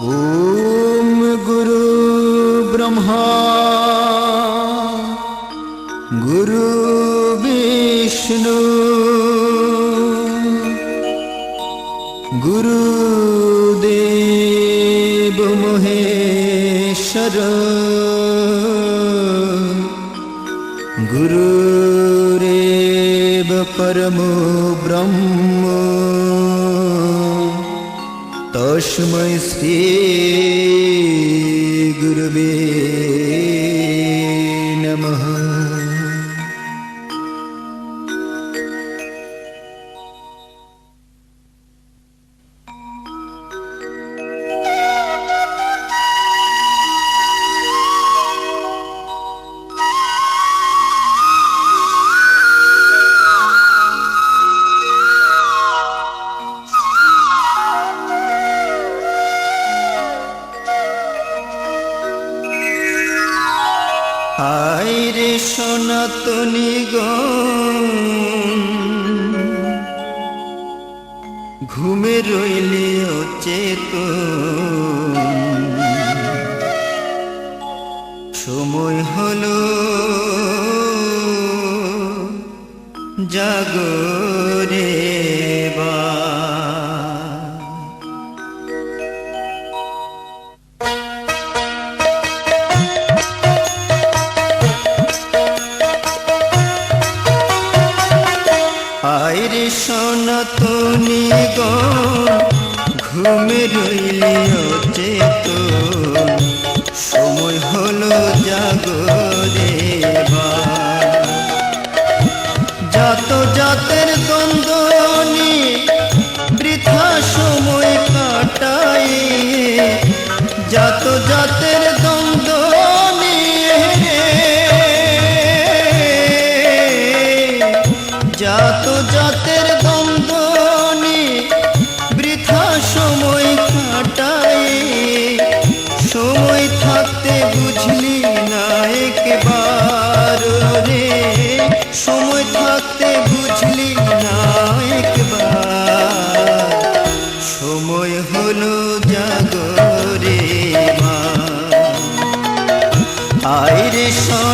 ॐ गुरु ब्रह्मा। गुरु विष्णु। गुरुदेव महेश्वर। गुरुरेव परमो ब्रह्म Başımı isti gürbi আইরে সনাতনী গণ। ঘুমে রইলে অচেত সময় হলো জাগরে আইরে সনাতনী গণ ঘুমে রইলে অচেত সময় হলো জাগরে জাত জাতের দ্বন্দ্ব নিয়ে বৃথা সময় কাটাই জাত জাতের দ্বন্দ্ব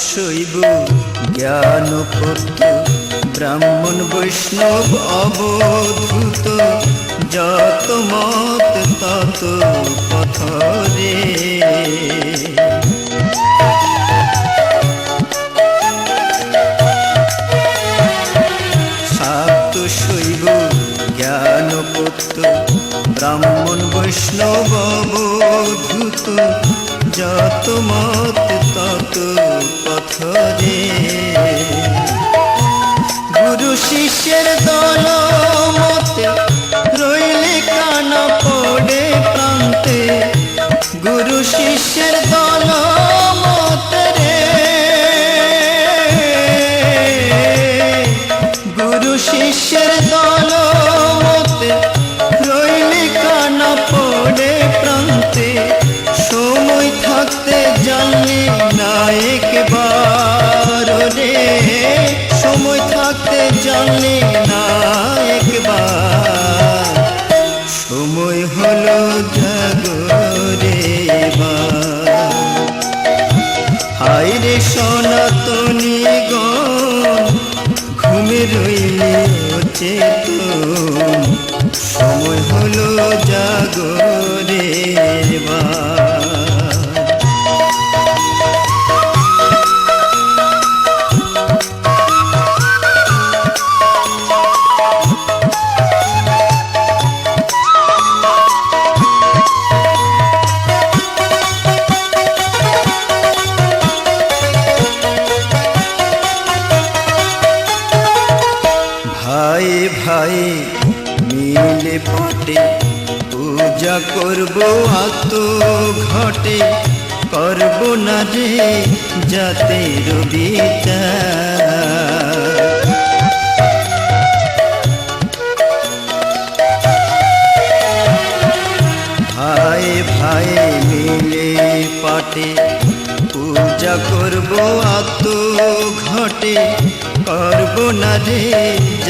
শৈব জ্ঞান ব্রাহ্মণ বৈষ্ণব অবধূত, যত মত তত পথরে। শাক্ত শৈব জ্ঞান ব্রাহ্মণ বৈষ্ণব অবধূত যত মত তত পথরে। গুরু শিষ্যের দল রইলে তো সময় হলো জাগরে ভাই ভাই, মিলে পটে পূজা করব আত ঘটে, করব না রে জাতের বিচার ভাই ভাই, মিলে পাটে, পূজা করব আত ঘটে, করব না রে